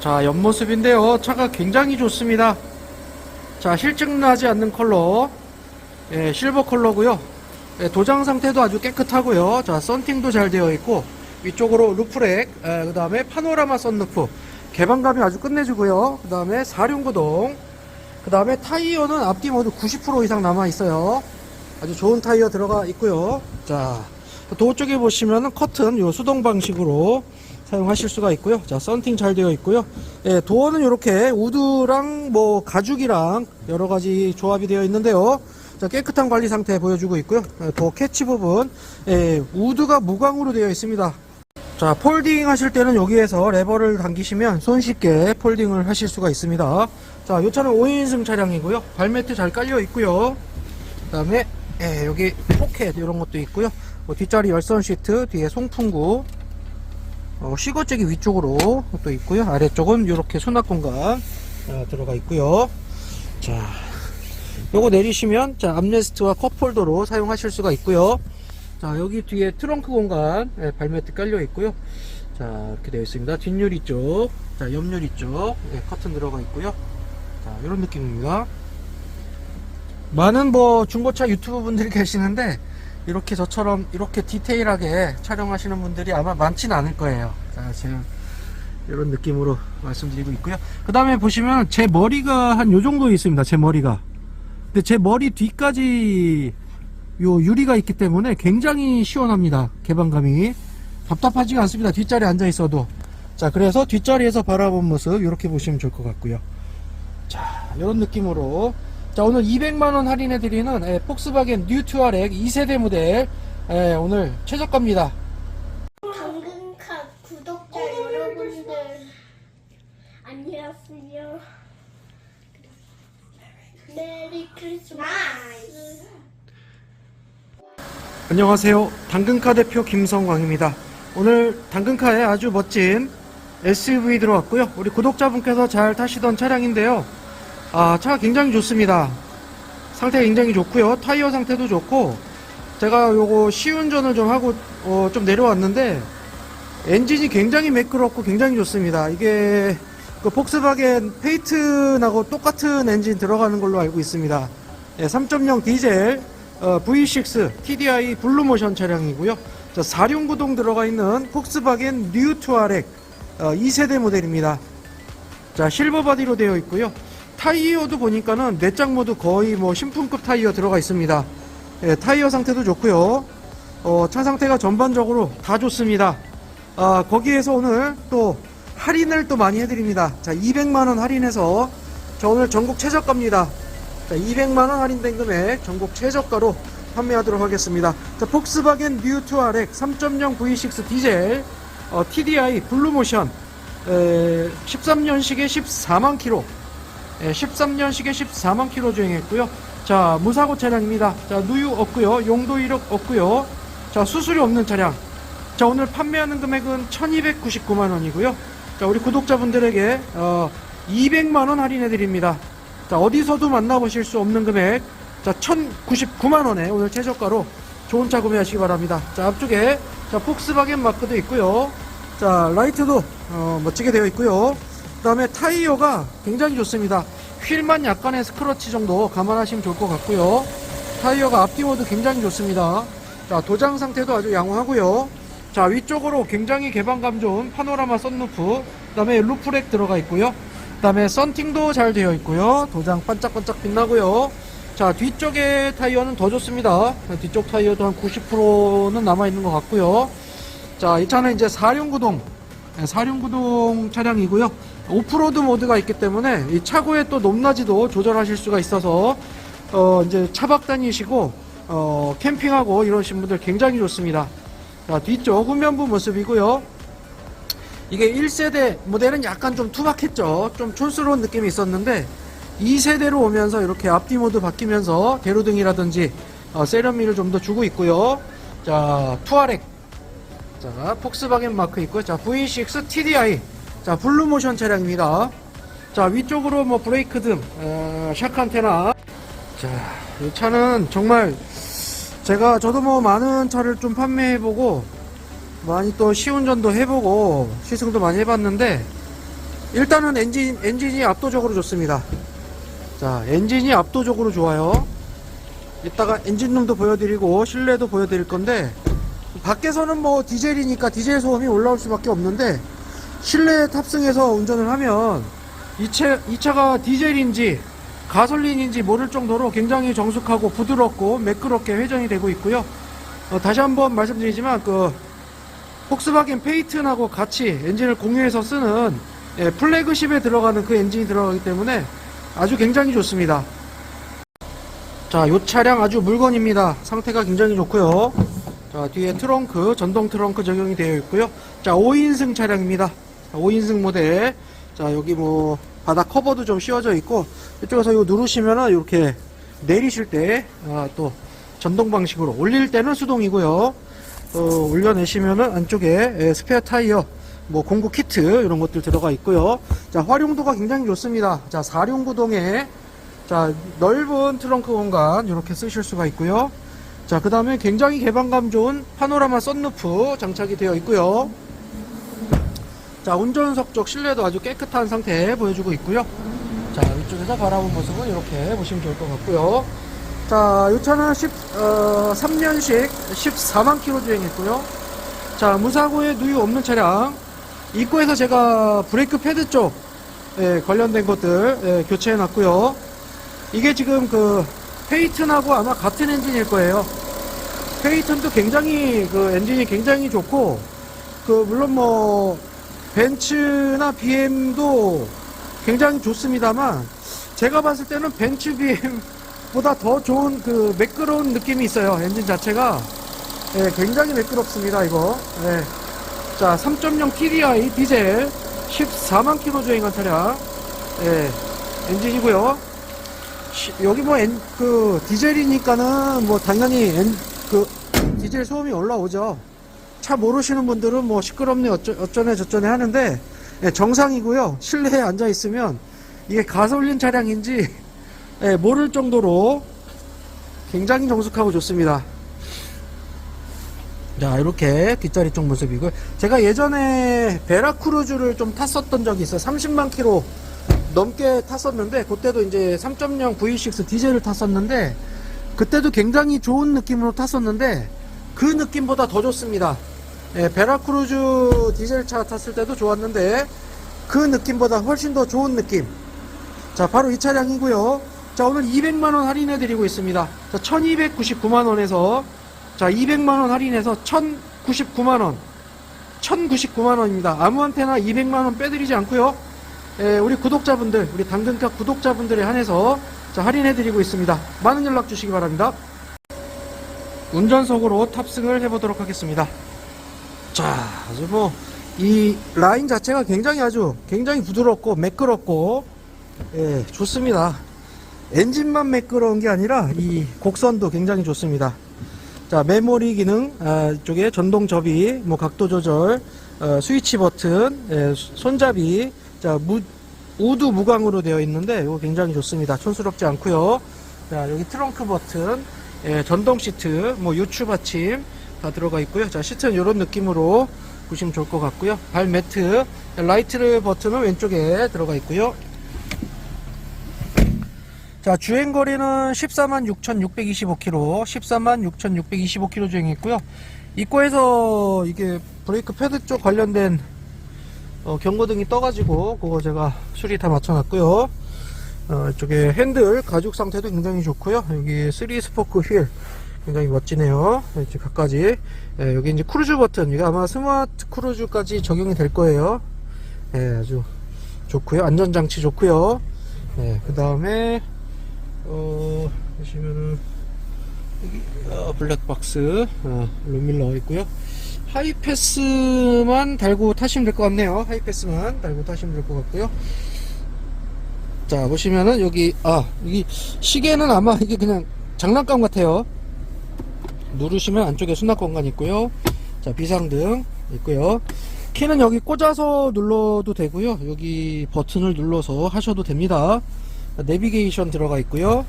자, 옆모습인데요. 차가 굉장히 좋습니다. 자, 실증나지 않는 컬러. 예, 실버 컬러고요. 예, 도장 상태도 아주 깨끗하고요. 자, 썬팅도 잘 되어 있고 위쪽으로 루프렉, 예, 그 다음에 파노라마 썬루프. 개방감이 아주 끝내주고요. 그 다음에 사륜구동. 그 다음에 타이어는 앞뒤 모두 90% 이상 남아 있어요. 아주 좋은 타이어 들어가 있고요. 자, 도어 쪽에 보시면은 커튼 요 수동 방식으로 사용하실 수가 있고요. 자, 썬팅 잘 되어 있고요. 예, 도어는 이렇게 우드랑 뭐 가죽이랑 여러 가지 조합이 되어 있는데요. 자, 깨끗한 관리 상태 보여주고 있고요. 예, 도어 캐치 부분, 예, 우드가 무광으로 되어 있습니다. 자, 폴딩 하실 때는 여기에서 레버를 당기시면 손쉽게 폴딩을 하실 수가 있습니다. 자, 이 차는 5인승 차량이고요. 발매트 잘 깔려 있고요. 그 다음에, 예, 여기 포켓 이런 것도 있고요. 뭐 뒷자리 열선 시트, 뒤에 송풍구, 어, 시거잭이 위쪽으로 또 있고요. 아래쪽은 이렇게 수납 공간 어, 들어가 있고요. 자, 요거 내리시면 자 암레스트와 컵홀더로 사용하실 수가 있고요. 자 여기 뒤에 트렁크 공간 예, 발매트 깔려 있고요. 자 이렇게 되어 있습니다. 뒷유리 쪽, 자 옆유리 쪽 예, 커튼 들어가 있고요. 자 이런 느낌입니다. 많은 뭐 중고차 유튜브 분들이 계시는데 이렇게 저처럼 이렇게 디테일하게 촬영하시는 분들이 아마 많지는 않을 거예요. 자, 제가 이런 느낌으로 말씀드리고 있고요. 그 다음에 보시면 제 머리가 한 요 정도 있습니다. 제 머리가. 근데 제 머리 뒤까지 요 유리가 있기 때문에 굉장히 시원합니다. 개방감이. 답답하지가 않습니다. 뒷자리에 앉아 있어도. 자, 그래서 뒷자리에서 바라본 모습 이렇게 보시면 좋을 것 같고요. 자, 이런 느낌으로. 자, 오늘 200만원 할인해드리는 예, 폭스바겐 뉴투아렉 2세대 모델 예, 오늘 최저가입니다. 당근카 구독자 여러분들 안녕하세요. 메리 크리스마스. 안녕하세요. 당근카 대표 김성광입니다. 오늘 당근카에 아주 멋진 SUV 들어왔고요. 우리 구독자분께서 잘 타시던 차량인데요. 아, 차가 굉장히 좋습니다. 상태가 굉장히 좋고요. 타이어 상태도 좋고 제가 요거 시운전을 좀 하고 어, 좀 내려왔는데 엔진이 굉장히 매끄럽고 굉장히 좋습니다. 이게 그 폭스바겐 페이튼하고 똑같은 엔진 들어가는 걸로 알고 있습니다. 예, 3.0 디젤 어, V6 TDI 블루모션 차량이고요. 자, 4륜구동 들어가 있는 폭스바겐 뉴 투아렉 어, 2세대 모델입니다. 자, 실버 바디로 되어 있고요. 타이어도 보니까는 내장 모두 거의 뭐 신품급 타이어 들어가 있습니다. 예, 타이어 상태도 좋고요. 어, 차 상태가 전반적으로 다 좋습니다. 아, 거기에서 오늘 또 할인을 또 많이 해드립니다. 자, 200만원 할인해서 자, 오늘 전국 최저가입니다. 자, 200만원 할인된 금액 전국 최저가로 판매하도록 하겠습니다. 자, 폭스바겐 뉴 투아렉 3.0 V6 디젤 어, TDI 블루모션 에, 13년식에 14만 킬로 예, 13년식에 14만 킬로 주행했고요. 자, 무사고 차량입니다. 자, 누유 없고요. 용도 이력 없고요. 자, 수수료 없는 차량. 자, 오늘 판매하는 금액은 1299만 원이고요. 자, 우리 구독자분들에게 어, 200만 원 할인해 드립니다. 자, 어디서도 만나보실 수 없는 금액. 자, 1099만 원에 오늘 최저가로 좋은 차 구매하시기 바랍니다. 자, 앞쪽에 자, 폭스바겐 마크도 있고요. 자, 라이트도 어, 멋지게 되어 있고요. 그 다음에 타이어가 굉장히 좋습니다. 휠만 약간의 스크러치 정도 감안하시면 좋을 것 같고요. 타이어가 앞뒤 모두 굉장히 좋습니다. 자, 도장 상태도 아주 양호하고요. 자, 위쪽으로 굉장히 개방감 좋은 파노라마 썬루프, 그 다음에 루프렉 들어가 있고요. 그 다음에 썬팅도 잘 되어 있고요. 도장 반짝반짝 빛나고요. 자, 뒤쪽에 타이어는 더 좋습니다. 뒤쪽 타이어도 한 90%는 남아있는 것 같고요. 자, 이 차는 이제 4륜구동, 4륜구동 차량이고요. 오프로드 모드가 있기 때문에 이 차고의 또 높낮이도 조절하실 수가 있어서 어, 이제 차박 다니시고 어, 캠핑하고 이러신 분들 굉장히 좋습니다. 자, 뒤쪽 후면부 모습이고요. 이게 1세대 모델은 약간 좀 투박했죠. 좀 촌스러운 느낌이 있었는데 2세대로 오면서 이렇게 앞뒤 모드 바뀌면서 대로등이라든지 어, 세련미를 좀 더 주고 있고요. 자, 투아렉. 자, 폭스바겐 마크 있고요. 자, V6 TDI. 자, 블루모션 차량입니다. 자, 위쪽으로 뭐 브레이크 등, 어, 샥 안테나. 자, 이 차는 정말 제가 저도 뭐 많은 차를 좀 판매해보고 많이 또 시운전도 해보고 시승도 많이 해봤는데 일단은 엔진, 엔진이 압도적으로 좋습니다. 자, 엔진이 압도적으로 좋아요. 이따가 엔진룸도 보여드리고, 실내도 보여드릴 건데, 밖에서는 뭐 디젤이니까 디젤 소음이 올라올 수밖에 없는데, 실내에 탑승해서 운전을 하면, 이, 차, 이 차가 디젤인지, 가솔린인지 모를 정도로 굉장히 정숙하고 부드럽고 매끄럽게 회전이 되고 있고요. 어, 다시 한번 말씀드리지만, 그, 폭스바겐 페이튼하고 같이 엔진을 공유해서 쓰는 예, 플래그십에 들어가는 그 엔진이 들어가기 때문에 아주 굉장히 좋습니다. 자, 이 차량 아주 물건입니다. 상태가 굉장히 좋고요. 자, 뒤에 트렁크, 전동 트렁크 적용이 되어 있고요. 자, 5인승 차량입니다. 5인승 모델. 자, 여기 뭐 바닥 커버도 좀 씌워져 있고 이쪽에서 이거 누르시면은 이렇게 내리실 때 아, 또 전동 방식으로 올릴 때는 수동이고요. 어, 올려내시면은 안쪽에 예, 스페어 타이어, 뭐 공구 키트 이런 것들 들어가 있고요. 자 활용도가 굉장히 좋습니다. 자 사륜구동에 자 넓은 트렁크 공간 이렇게 쓰실 수가 있고요. 자 그 다음에 굉장히 개방감 좋은 파노라마 썬루프 장착이 되어 있고요. 자 운전석 쪽 실내도 아주 깨끗한 상태 보여주고 있고요. 자 이쪽에서 바라본 모습은 이렇게 보시면 좋을 것 같고요. 자, 이 차는 10, 어, 3년식 14만 킬로 주행했고요. 자, 무사고에 누유 없는 차량. 입구에서 제가 브레이크 패드 쪽 예, 관련된 것들 예, 교체해 놨고요. 이게 지금 그 페이튼하고 아마 같은 엔진일 거예요. 페이튼도 굉장히 그 엔진이 굉장히 좋고 그 물론 뭐 벤츠나 BM도 굉장히 좋습니다만 제가 봤을 때는 벤츠 BM 보다 더 좋은 그 매끄러운 느낌이 있어요. 엔진 자체가 예, 굉장히 매끄럽습니다. 이거. 예. 자, 3.0 TDI 디젤 14만 킬로 주행한 차량. 예, 엔진이고요. 시- 여기 뭐 엔, 그 디젤이니까는 뭐 당연히 엔, 그 디젤 소음이 올라오죠. 차 모르시는 분들은 뭐 시끄럽네 어쩌, 어쩌네 저쩌네 하는데 예, 정상이고요. 실내에 앉아 있으면 이게 가솔린 차량인지 예, 모를 정도로 굉장히 정숙하고 좋습니다. 자, 이렇게 뒷자리 쪽 모습이고요. 제가 예전에 베라크루즈를 좀 탔었던 적이 있어요. 30만 킬로 넘게 탔었는데, 그때도 이제 3.0 V6 디젤을 탔었는데, 그때도 굉장히 좋은 느낌으로 탔었는데, 그 느낌보다 더 좋습니다. 예, 베라크루즈 디젤차 탔을 때도 좋았는데, 그 느낌보다 훨씬 더 좋은 느낌. 자, 바로 이 차량이고요. 자, 오늘 200만원 할인해 드리고 있습니다. 자, 1299만원에서, 자, 200만원 할인해서 1099만원. 1099만원입니다. 아무한테나 200만원 빼드리지 않고요 에, 우리 구독자분들, 우리 당근가 구독자분들에 한해서, 자, 할인해 드리고 있습니다. 많은 연락 주시기 바랍니다. 운전석으로 탑승을 해보도록 하겠습니다. 자, 아주 뭐, 이 라인 자체가 굉장히 아주, 굉장히 부드럽고, 매끄럽고, 예, 좋습니다. 엔진만 매끄러운 게 아니라 이 곡선도 굉장히 좋습니다. 자, 메모리 기능, 아, 이쪽에 전동 접이, 뭐 각도 조절, 어, 스위치 버튼, 예, 손잡이, 자, 무, 우드 무광으로 되어 있는데 이거 굉장히 좋습니다. 촌스럽지 않고요. 자, 여기 트렁크 버튼, 예, 전동 시트, 뭐 요추 받침 다 들어가 있고요. 자, 시트는 이런 느낌으로 보시면 좋을 것 같고요. 발 매트, 라이트 버튼은 왼쪽에 들어가 있고요. 자, 주행 거리는 14만 6,625km, 14만 6,625km 주행했고요. 입구에서 이게 브레이크 패드 쪽 관련된 어, 경고등이 떠가지고 그거 제가 수리 다 맞춰놨고요. 어, 이쪽에 핸들 가죽 상태도 굉장히 좋고요. 여기 3 스포크 휠 굉장히 멋지네요. 이렇게 각가지. 예, 여기 이제 크루즈 버튼 이게 아마 스마트 크루즈까지 적용이 될 거예요. 예, 아주 좋고요. 안전 장치 좋고요. 네, 그 다음에 어, 보시면은 여기 어, 블랙박스 어, 룸밀러 있고요. 하이패스만 달고 타시면 될 것 같네요. 하이패스만 달고 타시면 될 것 같고요. 자 보시면은 여기 아 여기 시계는 아마 이게 그냥 장난감 같아요. 누르시면 안쪽에 수납 공간 있고요. 자 비상등 있고요. 키는 여기 꽂아서 눌러도 되고요. 여기 버튼을 눌러서 하셔도 됩니다. 내비게이션 들어가 있고요.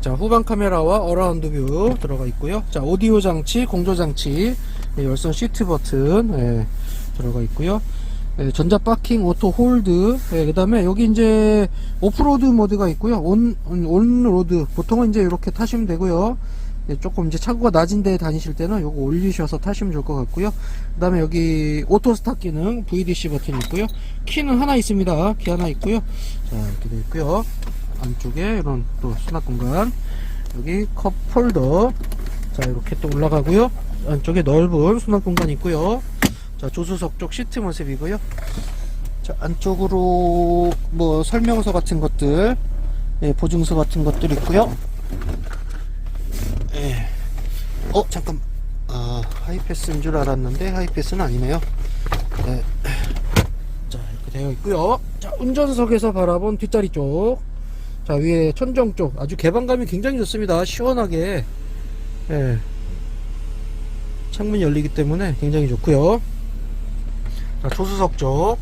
자 후방 카메라와 어라운드 뷰 들어가 있고요. 자 오디오 장치, 공조 장치, 네, 열선 시트 버튼, 예, 들어가 있고요. 예, 전자 파킹, 오토 홀드, 예, 그 다음에 여기 이제 오프로드 모드가 있고요. 온, 온- 온로드. 보통은 이제 이렇게 타시면 되고요. 예, 조금 이제 차고가 낮은 데 다니실 때는 요거 올리셔서 타시면 좋을 것 같고요. 그 다음에 여기 오토 스타 기능, VDC 버튼 있고요. 키는 하나 있습니다. 키 하나 있고요. 자, 이렇게 되어 있고요. 안쪽에 이런 또 수납 공간. 여기 컵 홀더. 자, 이렇게 또 올라가고요. 안쪽에 넓은 수납 공간이 있고요. 자, 조수석 쪽 시트 모습이고요. 자, 안쪽으로 뭐 설명서 같은 것들, 예, 보증서 같은 것들 있고요. 예. 어, 잠깐. 아, 하이패스인 줄 알았는데 하이패스는 아니네요. 네. 자, 이렇게 되어 있고요. 자, 운전석에서 바라본 뒷자리 쪽. 자, 위에 천정 쪽. 아주 개방감이 굉장히 좋습니다. 시원하게. 예. 창문이 열리기 때문에 굉장히 좋고요. 자, 조수석 쪽.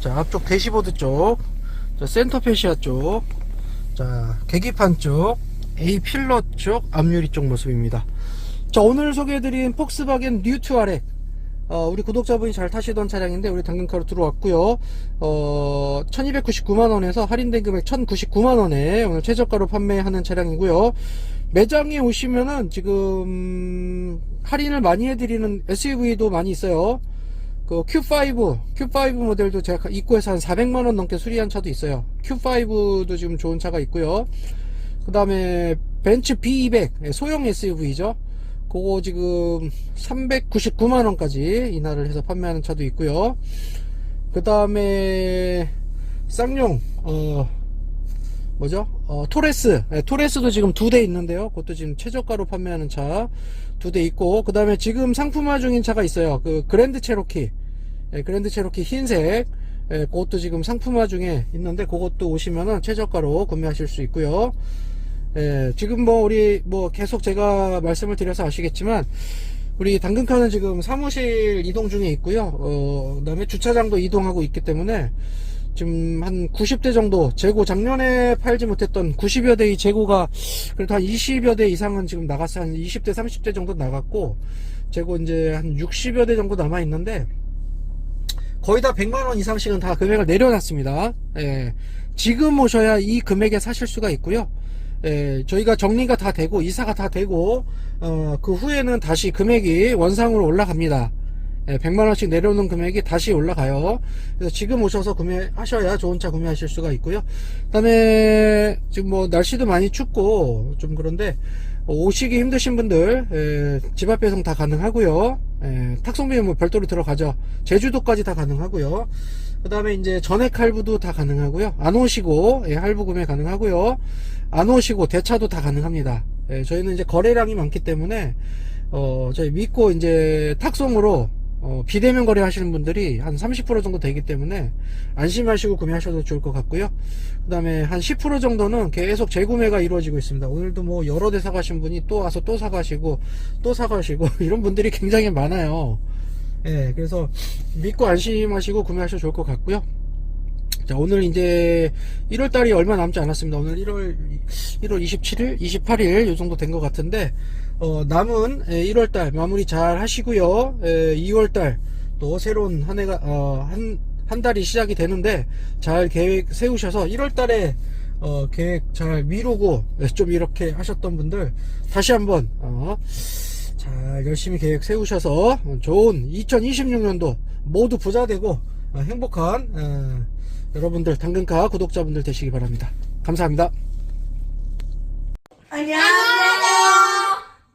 자, 앞쪽 대시보드 쪽. 자, 센터 페시아 쪽. 자, 계기판 쪽. A 필러 쪽, 앞유리 쪽 모습입니다. 자, 오늘 소개해드린 폭스바겐 뉴투아렉. 어, 우리 구독자분이 잘 타시던 차량인데, 우리 당근카로 들어왔고요 어, 1299만 원에서 할인된 금액 1099만 원에 오늘 최저가로 판매하는 차량이고요 매장에 오시면은 지금 할인을 많이 해드리는 SUV도 많이 있어요. 그 Q5, Q5 모델도 제가 입구에서 한 400만원 넘게 수리한 차도 있어요. Q5도 지금 좋은 차가 있고요. 그 다음에 벤츠 B200, 소형 SUV죠. 그거 지금 399만원까지 인하를 해서 판매하는 차도 있고요. 그 다음에 쌍용, 어, 뭐죠? 어, 토레스. 네, 토레스도 지금 두 대 있는데요. 그것도 지금 최저가로 판매하는 차 두 대 있고, 그 다음에 지금 상품화 중인 차가 있어요. 그 그랜드 체로키. 예, 그랜드 체로키 흰색. 예, 그것도 지금 상품화 중에 있는데, 그것도 오시면은 최저가로 구매하실 수 있고요. 예, 지금 뭐 우리 뭐 계속 제가 말씀을 드려서 아시겠지만, 우리 당근카는 지금 사무실 이동 중에 있고요. 어, 그 다음에 주차장도 이동하고 있기 때문에, 지금 한 90대 정도 재고 작년에 팔지 못했던 90여 대의 재고가 그래도 한 20여 대 이상은 지금 나갔어요. 한 20대 30대 정도 나갔고 재고 이제 한 60여 대 정도 남아 있는데 거의 다 100만 원 이상씩은 다 금액을 내려놨습니다. 예. 지금 오셔야 이 금액에 사실 수가 있고요. 예, 저희가 정리가 다 되고 이사가 다 되고 어, 그 후에는 다시 금액이 원상으로 올라갑니다. 예, 100만원씩 내려오는 금액이 다시 올라가요. 그래서 지금 오셔서 구매하셔야 좋은 차 구매하실 수가 있고요. 그 다음에 지금 뭐 날씨도 많이 춥고 좀 그런데 오시기 힘드신 분들 예, 집앞 배송 다 가능하고요. 예, 탁송비 뭐 별도로 들어가죠. 제주도까지 다 가능하고요. 그 다음에 이제 전액 할부도 다 가능하고요. 안 오시고 예, 할부 구매 가능하고요. 안 오시고 대차도 다 가능합니다. 예, 저희는 이제 거래량이 많기 때문에 어, 저희 믿고 이제 탁송으로 어, 비대면 거래 하시는 분들이 한 30% 정도 되기 때문에 안심하시고 구매하셔도 좋을 것 같고요. 그 다음에 한 10% 정도는 계속 재구매가 이루어지고 있습니다. 오늘도 뭐 여러 대 사가신 분이 또 와서 또 사가시고 또 사가시고 이런 분들이 굉장히 많아요. 예, 그래서 믿고 안심하시고 구매하셔도 좋을 것 같고요. 자, 오늘 이제 1월 달이 얼마 남지 않았습니다. 오늘 1월, 1월 27일, 28일 요 정도 된 것 같은데, 어, 남은 1월 달 마무리 잘 하시고요. 2월 달 또 새로운 한 해가, 어, 한, 한 달이 시작이 되는데, 잘 계획 세우셔서 1월 달에 어, 계획 잘 미루고 예, 좀 이렇게 하셨던 분들 다시 한번 어, 잘 열심히 계획 세우셔서 좋은 2026년도 모두 부자 되고 어, 행복한 어, 여러분들 당근카 구독자분들 되시기 바랍니다. 감사합니다. 안녕하세요.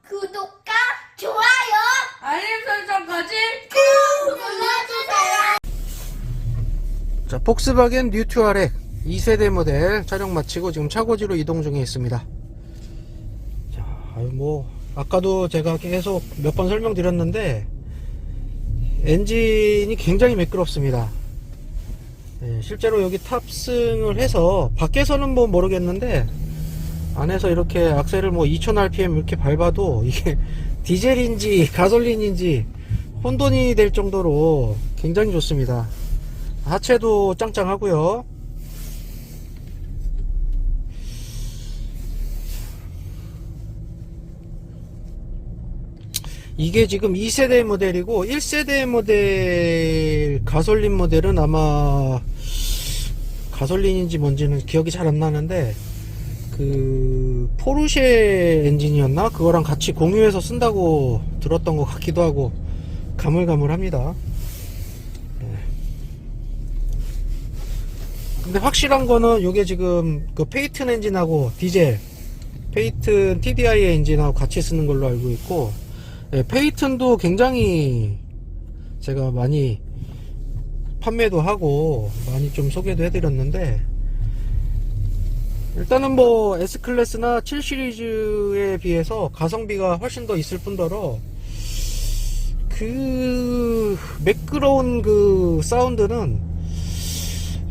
구독과 좋아요 알림 설정까지 꾹 눌러주세요. 자, 폭스바겐 뉴투아렉 2세대 모델 촬영 마치고 지금 차고지로 이동 중에 있습니다. 자, 아유, 뭐, 아까도 제가 계속 몇 번 설명드렸는데, 엔진이 굉장히 매끄럽습니다. 예, 실제로 여기 탑승을 해서, 밖에서는 뭐 모르겠는데, 안에서 이렇게 악셀을 뭐 2000rpm 이렇게 밟아도 이게 디젤인지 가솔린인지 혼돈이 될 정도로 굉장히 좋습니다. 하체도 짱짱하고요. 이게 지금 2세대 모델이고 1세대 모델 가솔린 모델은 아마 가솔린인지 뭔지는 기억이 잘 안 나는데 그 포르쉐 엔진이었나 그거랑 같이 공유해서 쓴다고 들었던 것 같기도 하고 가물가물합니다. 네. 근데 확실한 거는 이게 지금 그 페이튼 엔진하고 디젤 페이튼 TDI 엔진하고 같이 쓰는 걸로 알고 있고 예, 페이튼도 굉장히 제가 많이 판매도 하고 많이 좀 소개도 해드렸는데 일단은 뭐 S클래스나 7 시리즈에 비해서 가성비가 훨씬 더 있을 뿐더러 그 매끄러운 그 사운드는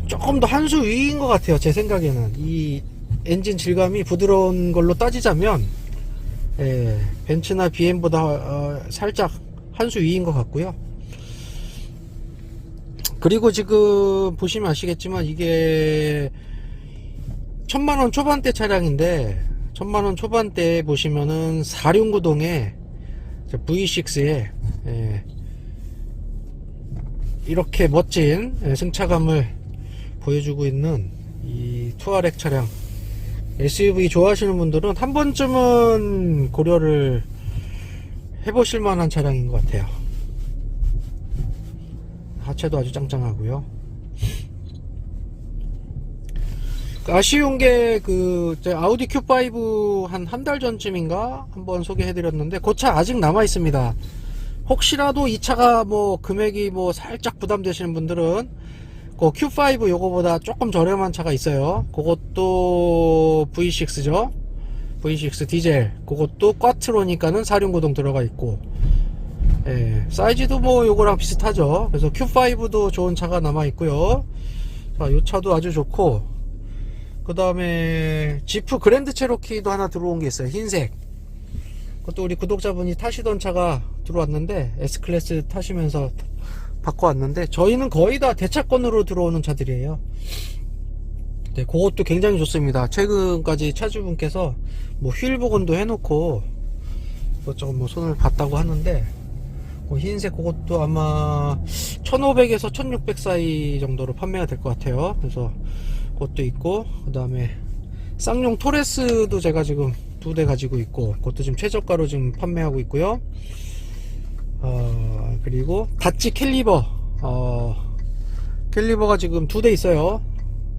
조금 더 한 수 위인 것 같아요 제 생각에는. 이 엔진 질감이 부드러운 걸로 따지자면 예, 벤츠나 BM보다 어, 살짝 한 수 위인 것 같고요. 그리고 지금 보시면 아시겠지만 이게 천만원 초반대 차량인데 천만원 초반대 보시면은 4륜구동에 V6에 예, 이렇게 멋진 예, 승차감을 보여주고 있는 이 투아렉 차량 SUV 좋아하시는 분들은 한 번쯤은 고려를 해보실 만한 차량인 것 같아요 하체도 아주 짱짱하고요 그 아쉬운 게 그 아우디 Q5 한 한 달 전쯤인가 한번 소개해드렸는데 그 차 아직 남아 있습니다. 혹시라도 이 차가 뭐 금액이 뭐 살짝 부담되시는 분들은 그 Q5 요거보다 조금 저렴한 차가 있어요. 그것도 V6죠. V6 디젤. 그것도 꽈트로니까는 4륜구동 들어가 있고. 예, 사이즈도 뭐 요거랑 비슷하죠. 그래서 Q5도 좋은 차가 남아 있고요. 자, 요 차도 아주 좋고 그 다음에 지프 그랜드 체로키도 하나 들어온 게 있어요 흰색 그것도 우리 구독자분이 타시던 차가 들어왔는데 S클래스 타시면서 바꿔왔는데 저희는 거의 다 대차권으로 들어오는 차들이에요. 네 그것도 굉장히 좋습니다. 최근까지 차주분께서 뭐 휠 복원도 해놓고 이것저것 뭐 손을 봤다고 하는데 그 흰색 그것도 아마 1500에서 1600 사이 정도로 판매가 될 것 같아요. 그래서 그것도 있고 그 다음에 쌍용 토레스도 제가 지금 두 대 가지고 있고 그것도 지금 최저가로 지금 판매하고 있고요. 어, 그리고 다치 캘리버. 어, 캘리버가 지금 두 대 있어요.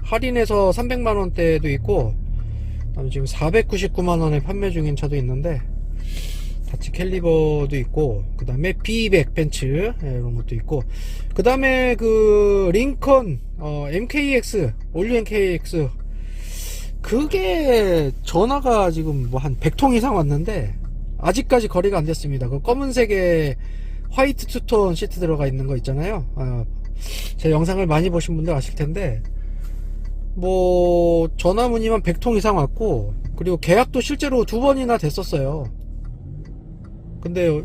할인해서 300만원대도 있고 그다음에 지금 499만원에 판매 중인 차도 있는데 다치 캘리버도 있고 그 다음에 B200 벤츠 예, 이런 것도 있고 그 다음에 그 링컨 어, MKX 올류 MKX 그게 전화가 지금 뭐 한 100통 이상 왔는데 아직까지 거래가 안 됐습니다. 그 검은색에 화이트 투톤 시트 들어가 있는 거 있잖아요 아, 제 영상을 많이 보신 분들 아실 텐데 뭐 전화 문의만 100통 이상 왔고 그리고 계약도 실제로 두 번이나 됐었어요 근데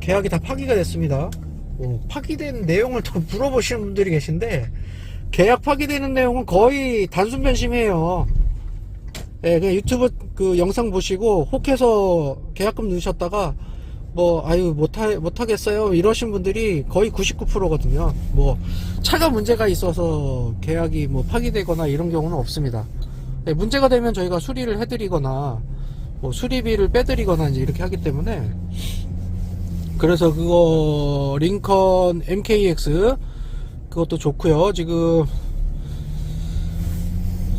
계약이 다 파기가 됐습니다. 뭐 파기된 내용을 더 물어보시는 분들이 계신데 계약 파기되는 내용은 거의 단순 변심이에요. 예, 그냥 유튜브 그 영상 보시고 혹해서 계약금 넣으셨다가 뭐 아유 못하 못하겠어요 이러신 분들이 거의 99%거든요. 뭐 차가 문제가 있어서 계약이 뭐 파기되거나 이런 경우는 없습니다. 예, 문제가 되면 저희가 수리를 해드리거나 뭐 수리비를 빼드리거나 이제 이렇게 하기 때문에 그래서 그거 링컨 MKX 그것도 좋고요 지금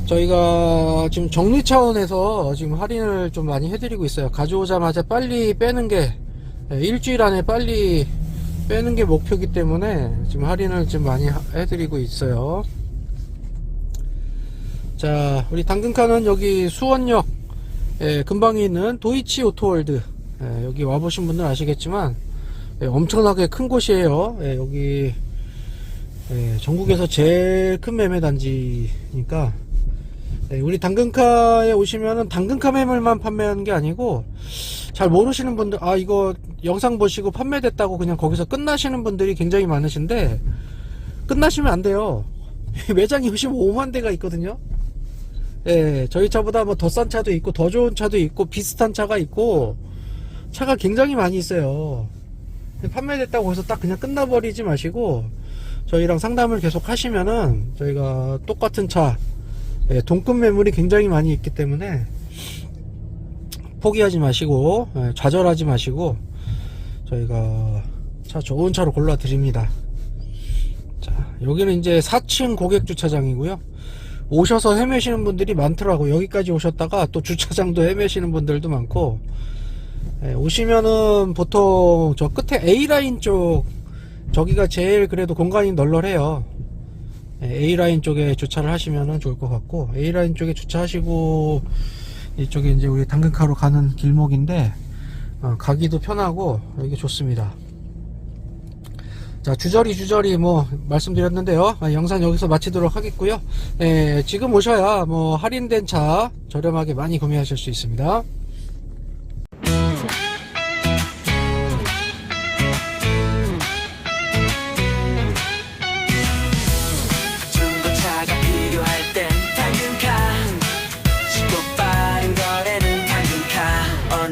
저희가 지금 정리 차원에서 지금 할인을 좀 많이 해드리고 있어요 가져오자마자 빨리 빼는 게 예, 일주일 안에 빨리 빼는 게 목표이기 때문에 지금 할인을 좀 많이 하- 해드리고 있어요. 자 우리 당근카는 여기 수원역 예, 근방에 있는 도이치 오토월드. 예, 여기 와보신 분들 아시겠지만 예, 엄청나게 큰 곳이에요. 예, 여기 예, 전국에서 제일 큰 매매 단지니까. 예, 우리 당근카에 오시면은 당근카 매물만 판매하는 게 아니고 잘 모르시는 분들 아 이거 영상 보시고 판매됐다고 그냥 거기서 끝나시는 분들이 굉장히 많으신데 끝나시면 안 돼요 매장이 55만 대가 있거든요 예, 저희 차보다 뭐 더 싼 차도 있고 더 좋은 차도 있고 비슷한 차가 있고 차가 굉장히 많이 있어요. 판매됐다고 해서 딱 그냥 끝나버리지 마시고 저희랑 상담을 계속 하시면은 저희가 똑같은 차 예, 동급 매물이 굉장히 많이 있기 때문에 포기하지 마시고 예, 좌절하지 마시고 저희가 차 좋은 차로 골라 드립니다. 자, 여기는 이제 4층 고객 주차장이고요. 오셔서 헤매시는 분들이 많더라고. 여기까지 오셨다가 또 주차장도 헤매시는 분들도 많고. 예, 오시면은 보통 저 끝에 A라인 쪽 저기가 제일 그래도 공간이 널널해요. 예, A라인 쪽에 주차를 하시면은 좋을 것 같고 A라인 쪽에 주차하시고 이쪽에 이제 우리 당근카로 가는 길목인데 어, 가기도 편하고 여기 좋습니다. 자 주저리 주저리 뭐 말씀드렸는데요. 아, 영상 여기서 마치도록 하겠고요. 예, 지금 오셔야 뭐 할인된 차 저렴하게 많이 구매하실 수 있습니다